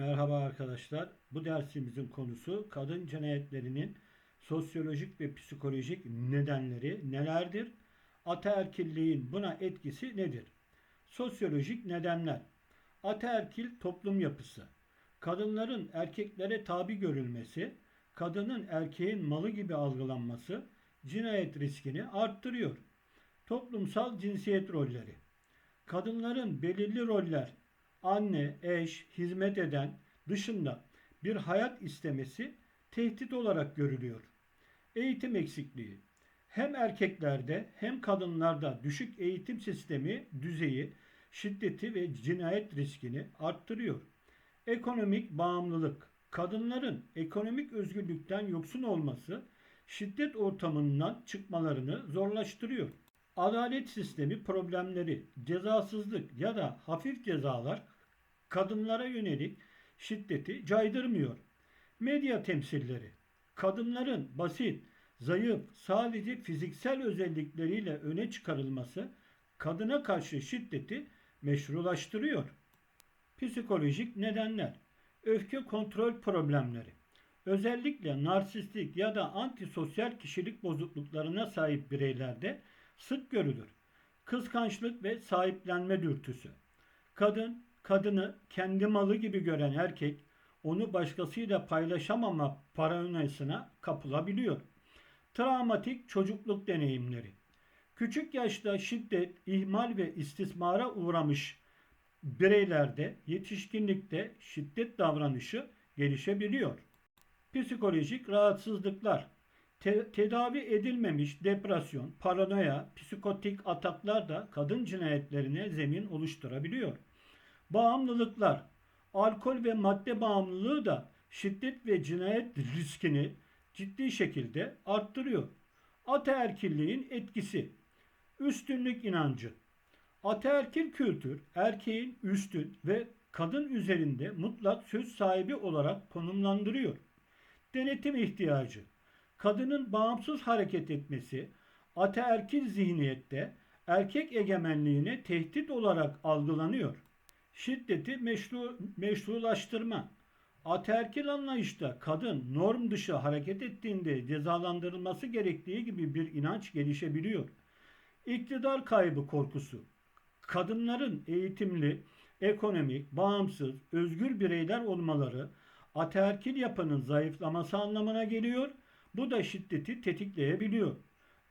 Merhaba arkadaşlar. Bu dersimizin konusu kadın cinayetlerinin sosyolojik ve psikolojik nedenleri nelerdir? Ataerkilliğin buna etkisi nedir? Sosyolojik nedenler. Ataerkil toplum yapısı. Kadınların erkeklere tabi görülmesi, kadının erkeğin malı gibi algılanması cinayet riskini arttırıyor. Toplumsal cinsiyet rolleri. Kadınların belirli roller anne, eş, hizmet eden dışında bir hayat istemesi tehdit olarak görülüyor. Eğitim eksikliği. Hem erkeklerde hem kadınlarda düşük eğitim sistemi düzeyi şiddeti ve cinayet riskini arttırıyor. Ekonomik bağımlılık. Kadınların ekonomik özgürlükten yoksun olması şiddet ortamından çıkmalarını zorlaştırıyor. Adalet sistemi problemleri, cezasızlık ya da hafif cezalar kadınlara yönelik şiddeti caydırmıyor. Medya temsilleri, kadınların basit, zayıf, sadece fiziksel özellikleriyle öne çıkarılması kadına karşı şiddeti meşrulaştırıyor. Psikolojik nedenler, öfke kontrol problemleri, özellikle narsistik ya da antisosyal kişilik bozukluklarına sahip bireylerde sık görülür. Kıskançlık ve sahiplenme dürtüsü. Kadın, kadını kendi malı gibi gören erkek, onu başkasıyla paylaşamama paranoyasına kapılabiliyor. Travmatik çocukluk deneyimleri. Küçük yaşta şiddet, ihmal ve istismara uğramış bireylerde yetişkinlikte şiddet davranışı gelişebiliyor. Psikolojik rahatsızlıklar, te- tedavi edilmemiş depresyon, paranoya, psikotik ataklar da kadın cinayetlerine zemin oluşturabiliyor. Bağımlılıklar, alkol ve madde bağımlılığı da şiddet ve cinayet riskini ciddi şekilde arttırıyor. Ataerkilliğin etkisi, üstünlük inancı. Ataerkil kültür erkeğin üstün ve kadın üzerinde mutlak söz sahibi olarak konumlandırıyor. Denetim ihtiyacı. Kadının bağımsız hareket etmesi ataerkil zihniyette erkek egemenliğine tehdit olarak algılanıyor. Şiddeti meşru, meşrulaştırma. Ataerkil anlayışta kadın norm dışı hareket ettiğinde cezalandırılması gerektiği gibi bir inanç gelişebiliyor. İktidar kaybı korkusu. Kadınların eğitimli, ekonomik, bağımsız, özgür bireyler olmaları ataerkil yapının zayıflaması anlamına geliyor. Bu da şiddeti tetikleyebiliyor.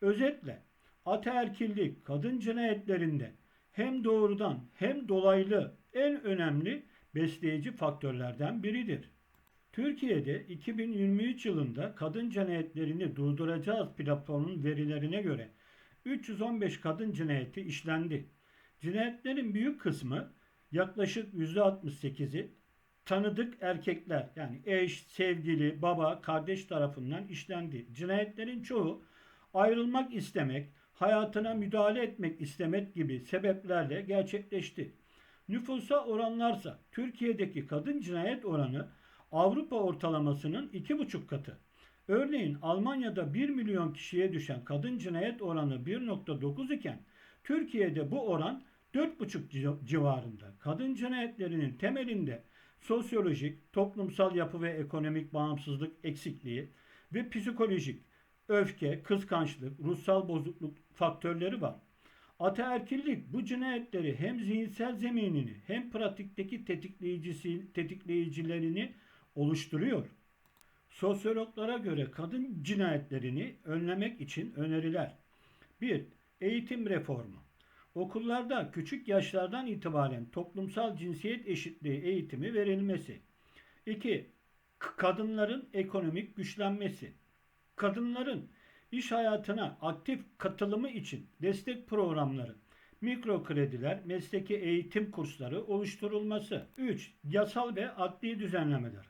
Özetle ataerkillik kadın cinayetlerinde hem doğrudan hem dolaylı en önemli besleyici faktörlerden biridir. Türkiye'de 2023 yılında kadın cinayetlerini durduracağız platformunun verilerine göre 315 kadın cinayeti işlendi. Cinayetlerin büyük kısmı yaklaşık %68'i tanıdık erkekler yani eş, sevgili, baba, kardeş tarafından işlendi. Cinayetlerin çoğu ayrılmak istemek, hayatına müdahale etmek istemek gibi sebeplerle gerçekleşti. Nüfusa oranlarsa Türkiye'deki kadın cinayet oranı Avrupa ortalamasının 2,5 katı. Örneğin Almanya'da 1 milyon kişiye düşen kadın cinayet oranı 1.9 iken Türkiye'de bu oran 4,5 civarında. Kadın cinayetlerinin temelinde sosyolojik, toplumsal yapı ve ekonomik bağımsızlık eksikliği ve psikolojik, öfke, kıskançlık, ruhsal bozukluk faktörleri var. Ataerkillik bu cinayetleri hem zihinsel zeminini hem pratikteki tetikleyicisi, tetikleyicilerini oluşturuyor. Sosyologlara göre kadın cinayetlerini önlemek için öneriler. 1. Eğitim reformu. Okullarda küçük yaşlardan itibaren toplumsal cinsiyet eşitliği eğitimi verilmesi. 2. Kadınların ekonomik güçlenmesi. Kadınların iş hayatına aktif katılımı için destek programları, mikro krediler, mesleki eğitim kursları oluşturulması. 3. Yasal ve adli düzenlemeler.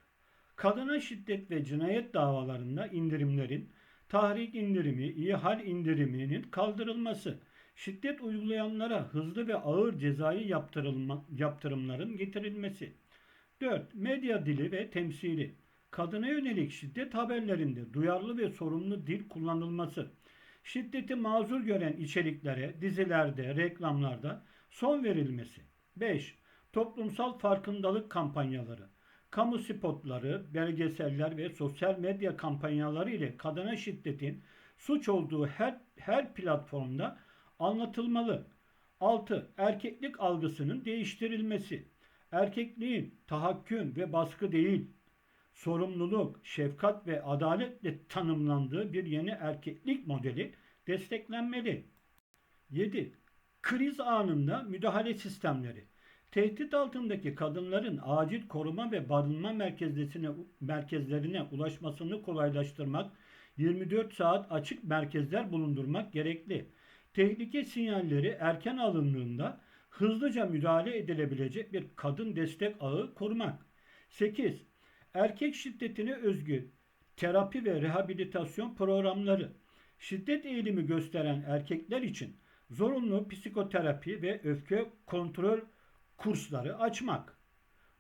Kadına şiddet ve cinayet davalarında indirimlerin, tahrik indirimi, ihal indiriminin kaldırılması, şiddet uygulayanlara hızlı ve ağır cezai yaptırımların getirilmesi. 4. Medya dili ve temsili. Kadına yönelik şiddet haberlerinde duyarlı ve sorumlu dil kullanılması. Şiddeti mazur gören içeriklere, dizilerde, reklamlarda son verilmesi. 5. Toplumsal farkındalık kampanyaları. kamu spotları, belgeseller ve sosyal medya kampanyaları ile kadına şiddetin suç olduğu her, her platformda anlatılmalı. 6. Erkeklik algısının değiştirilmesi. Erkekliğin tahakküm ve baskı değil, sorumluluk, şefkat ve adaletle tanımlandığı bir yeni erkeklik modeli desteklenmeli. 7. Kriz anında müdahale sistemleri. Tehdit altındaki kadınların acil koruma ve barınma merkezlerine, merkezlerine ulaşmasını kolaylaştırmak, 24 saat açık merkezler bulundurmak gerekli. Tehlike sinyalleri erken alındığında hızlıca müdahale edilebilecek bir kadın destek ağı kurmak. 8. Erkek şiddetine özgü terapi ve rehabilitasyon programları. Şiddet eğilimi gösteren erkekler için zorunlu psikoterapi ve öfke kontrol kursları açmak.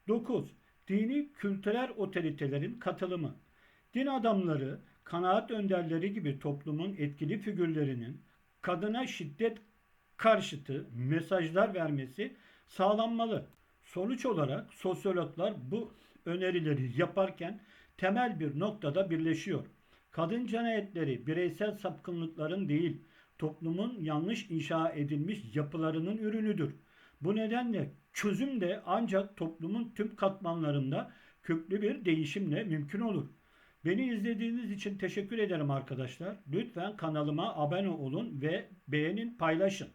9. Dini kültürel otoritelerin katılımı. Din adamları, kanaat önderleri gibi toplumun etkili figürlerinin kadına şiddet karşıtı mesajlar vermesi sağlanmalı. Sonuç olarak sosyologlar bu önerileri yaparken temel bir noktada birleşiyor. Kadın cinayetleri bireysel sapkınlıkların değil, toplumun yanlış inşa edilmiş yapılarının ürünüdür. Bu nedenle çözüm de ancak toplumun tüm katmanlarında köklü bir değişimle mümkün olur. Beni izlediğiniz için teşekkür ederim arkadaşlar. Lütfen kanalıma abone olun ve beğenin, paylaşın.